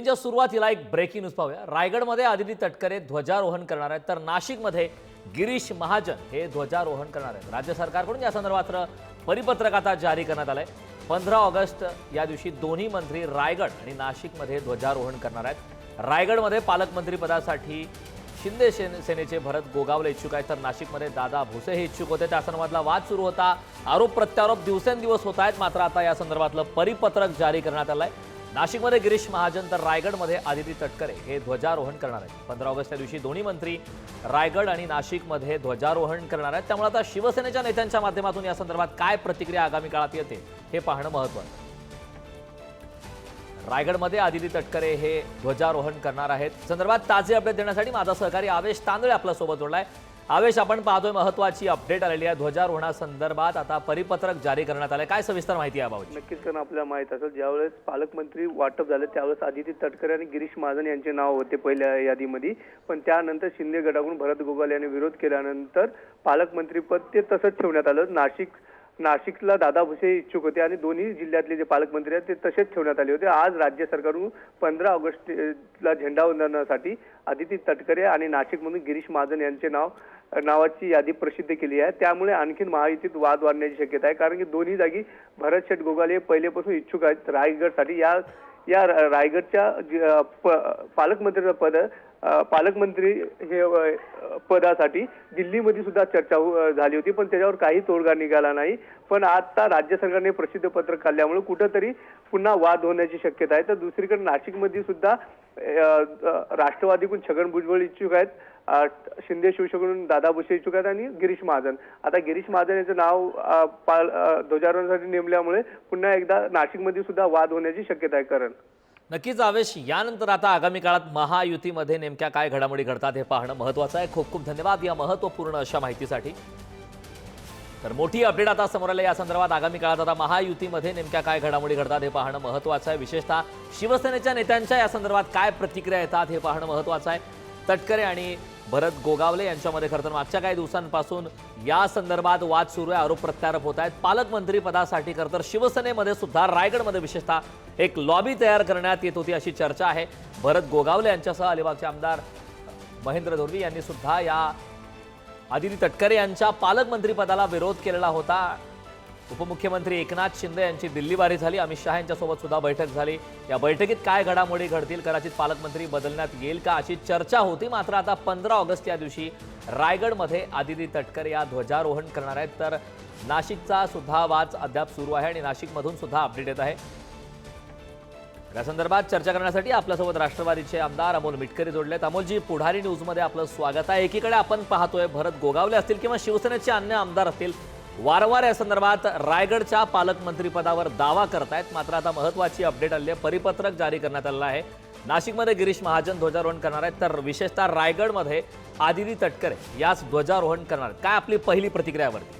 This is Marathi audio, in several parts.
बुलेटिनच्या सुरुवातीला एक ब्रेकिंग न्यूज पाहूया. रायगडमध्ये आदिती तटकरे ध्वजारोहण करणार आहेत. तर नाशिकमध्ये गिरीश महाजन हे ध्वजारोहण करणार आहेत. राज्य सरकारकडून या संदर्भात परिपत्रक आता जारी करण्यात आलंय. पंधरा ऑगस्ट या दिवशी दोन्ही मंत्री रायगड आणि नाशिकमध्ये ध्वजारोहण करणार आहेत. रायगडमध्ये पालकमंत्रीपदासाठी शिंदे सेन- सेनेचे भरत गोगावले इच्छुक आहेत. तर नाशिकमध्ये दादा भुसे हे इच्छुक होते. त्या संदर्भातला वाद सुरू होता. आरोप प्रत्यारोप दिवसेंदिवस होत आहेत. मात्र आता या संदर्भातलं परिपत्रक जारी करण्यात आलंय. नाशिकमध्ये गिरीश महाजन तर रायगडमध्ये आदिती तटकरे हे ध्वजारोहण करणार आहेत. पंधरा ऑगस्टच्या दिवशी दोन्ही मंत्री रायगड आणि नाशिकमध्ये ध्वजारोहण करणार आहेत. त्यामुळे आता शिवसेनेच्या नेत्यांच्या माध्यमातून या संदर्भात काय प्रतिक्रिया आगामी काळात येते हे पाहणं महत्वाचं रायगडमध्ये आदिती तटकरे हे ध्वजारोहण करणार आहेत. संदर्भात ताजे अपडेट देण्यासाठी माझा सहकारी आवेश तांदळे आपल्यासोबत जोडलाय. आवेश आपण पाहतोय महत्वाची अपडेट आलेली आहे ध्वजारोहणासंदर्भात आता परिपत्रक जारी करण्यात आलं काय सविस्तर माहिती आहे याबाबत नक्कीच कारण आपल्याला माहीत असेल ज्यावेळेस पालकमंत्री वाटप झालं त्यावेळेस आदिती तटकरे आणि गिरीश महाजन यांचे नाव होते पहिल्या यादीमध्ये. पण त्यानंतर शिंदे गटाकडून भरत गोगाल यांनी विरोध केल्यानंतर पालकमंत्रीपद ते तसंच ठेवण्यात आलं. नाशिक नाशिकला दादा भुसे इच्छुक होते आणि दोन्ही जिल्ह्यातले जे पालकमंत्री आहेत ते तसेच ठेवण्यात आले होते. आज राज्य सरकारकडून पंधरा ऑगस्टला झेंडावंदनासाठी आदिती तटकरे आणि नाशिकमधून गिरीश महाजन यांचे नाव नावाची यादी प्रसिद्ध केली आहे. त्यामुळे आणखीन महायुतीत वाद वाढण्याची शक्यता आहे. कारण की दोन्ही जागी भरत शेठ गोगाले पहिलेपासून इच्छुक आहेत. रायगडसाठी या या रायगडच्या प- पालकमंत्रीचं पद पालकमंत्री हे पदासाठी दिल्लीमध्ये सुद्धा चर्चा हो, झाली होती. पण त्याच्यावर काही तोडगा निघाला नाही. पण आता राज्य सरकारने प्रसिद्ध पत्रक काढल्यामुळे कुठंतरी पुन्हा वाद होण्याची शक्यता आहे. तर दुसरीकडे नाशिकमध्ये सुद्धा राष्ट्रवादीकडून छगन भुजबळ इच्छुक आहेत. शिंदे शिवसेनेकडून दादा भुसे इच्छुक आहेत आणि गिरीश महाजन. आता गिरीश महाजन यांचं नाव पाल- ध्वजारोहणासाठी नेमल्यामुळे पुन्हा एकदा नाशिकमध्ये सुद्धा वाद होण्याची शक्यता आहे कारण. नक्कीच आवेश यानंतर आता आगामी काळात महायुतीमध्ये नेमक्या काय घडामोडी घडतात हे पाहणं महत्वाचं आहे. खूप खूप धन्यवाद या महत्त्वपूर्ण अशा माहितीसाठी. तर मोठी अपडेट आता समोर आली या संदर्भात आगामी काळात आता महायुतीमध्ये नेमक्या काय घडामोडी घडतात हे पाहणं महत्वाचं आहे. विशेषतः शिवसेनेच्या नेत्यांच्या या संदर्भात काय प्रतिक्रिया येतात हे पाहणं महत्वाचं आहे. तटकरे आणि भरत गोगावले यांच्यामध्ये खरं तर मागच्या काही दिवसांपासून या संदर्भात वाद सुरू आहे आरोप प्रत्यारोप होत आहेत. पालकमंत्री पदासाठी खरं तर शिवसेनेमध्ये सुद्धा रायगडमध्ये विशेषतः एक लॉबी तयार करण्यात येत होती अशी चर्चा आहे. भरत गोगावले यांच्यासह अलिबागचे आमदार महेंद्र धोरवी यांनी सुद्धा या आदिती तटकरे यांच्या पालकमंत्री पदाला विरोध केलेला होता. उपमुख्यमंत्री एकनाथ शिंदे यांची दिल्लीवारी झाली. अमित शहा यांच्यासोबत सुद्धा बैठक झाली. या बैठकीत काय घडामोडी घडतील? कदाचित पालकमंत्री बदलण्यात येईल का? अशी चर्चा होती. मात्र आता पंधरा ऑगस्ट या दिवशी रायगडमध्ये आदिती तटकर या ध्वजारोहण करणार आहेत. तर नाशिकचा सुद्धा वाद अद्याप सुरू आहे आणि नाशिकमधून सुद्धा अपडेट येत आहे. या संदर्भात चर्चा करण्यासाठी आपल्यासोबत राष्ट्रवादीचे आमदार अमोल मिटकरी जोडलेत. अमोलजी पुढारी न्यूजमध्ये आपलं स्वागत आहे. एकीकडे आपण पाहतोय भरत गोगावले असतील किंवा शिवसेनेचे अन्य आमदार असतील वारंवार या संदर्भात रायगडच्या पालकमंत्रीपदावर दावा करतायत. मात्र आता महत्वाची अपडेट आली आहे. परिपत्रक जारी करण्यात आलेलं आहे. नाशिकमध्ये गिरीश महाजन ध्वजारोहण करणार आहेत. तर विशेषतः रायगडमध्ये आदिती तटकरे याच ध्वजारोहण करणार काय आपली पहिली प्रतिक्रिया यावरती?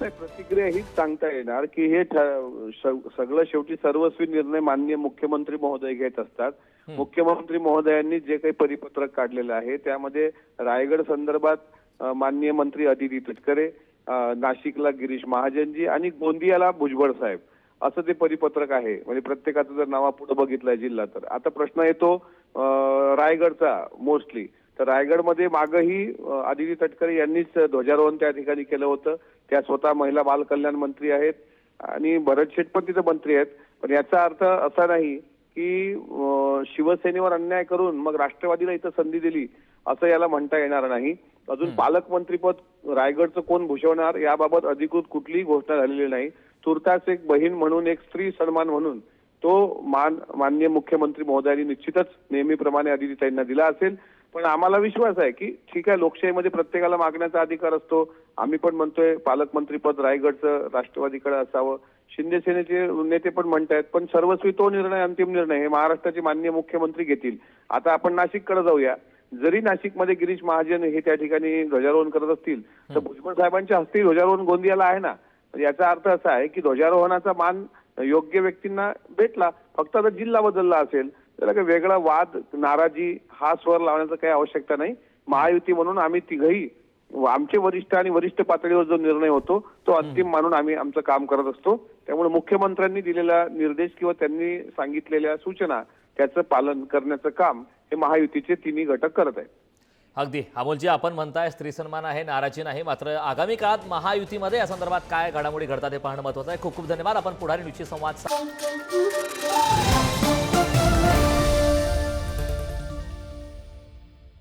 नाही प्रतिक्रिया हीच सांगता येणार की हे सगळं शेवटी सर्वस्वी निर्णय माननीय मुख्यमंत्री महोदय घेत असतात. मुख्यमंत्री महोदयांनी जे काही परिपत्रक काढलेलं आहे त्यामध्ये रायगड संदर्भात माननीय मंत्री अदिती तटकरे नाशिकला गिरीश महाजनजी आणि गोंदियाला भुजबळ साहेब. असं ते परिपत्रक आहे. म्हणजे प्रत्येकाचं जर नावा पुढे बघितलंय जिल्हा तर. आता प्रश्न येतो रायगडचा मोस्टली तर रायगडमध्ये मागही आदिती तटकरे यांनीच ध्वजारोहण त्या ठिकाणी केलं होतं. त्या स्वतः महिला बाल कल्याण मंत्री आहेत आणि भरत शेठ पण मंत्री आहेत. पण याचा अर्थ असा नाही की शिवसेनेवर अन्याय करून मग राष्ट्रवादीला इथं संधी दिली असं याला म्हणता येणार नाही. अजून पालकमंत्रीपद रायगडचं कोण भूषवणार याबाबत अधिकृत कुठलीही घोषणा झालेली नाही. तुर्तास एक बहीण म्हणून एक स्त्री सन्मान म्हणून तो मान माननीय मुख्यमंत्री महोदयांनी निश्चितच नेहमीप्रमाणे आदितीताईंना दिला असेल. पण आम्हाला विश्वास आहे की ठीक आहे लोकशाहीमध्ये प्रत्येकाला मागण्याचा अधिकार असतो. आम्ही पण म्हणतोय पालकमंत्रीपद रायगडचं राष्ट्रवादीकडे असावं. शिंदे सेनेचे नेते पण म्हणतायत पण सर्वस्वी तो निर्णय अंतिम निर्णय हे महाराष्ट्राचे माननीय मुख्यमंत्री घेतील. आता आपण नाशिककडे जाऊया. जरी नाशिकमध्ये गिरीश महाजन हे त्या ठिकाणी ध्वजारोहण करत असतील तर भुजबळ साहेबांच्या हस्ते ध्वजारोहण गोंदियाला आहे ना? याचा अर्थ असा आहे की ध्वजारोहणाचा मान योग्य व्यक्तींना भेटला फक्त आता जिल्हा बदलला असेल काही वेगळा वाद नाराजी हा स्वर लावण्याचं काही आवश्यकता नाही. महायुती म्हणून आम्ही तिघही आमचे वरिष्ठ आणि वरिष्ठ पातळीवर जो निर्णय होतो तो अंतिम मानून आम्ही आमचं काम करत असतो. त्यामुळे मुख्यमंत्र्यांनी दिलेला निर्देश किंवा त्यांनी सांगितलेल्या सूचना त्याचं पालन करण्याचं काम हे महायुतीचे तिन्ही घटक करत आहेत. अगदी. अमोलजी आपण म्हणताय स्त्री सन्मान आहे नाराजी नाही मात्र आगामी काळात महायुतीमध्ये या संदर्भात काय घडामोडी घडतात हे पाहणं महत्वाचं आहे. खूप खूप धन्यवाद. आपण पुढारी न्यूजची संवाद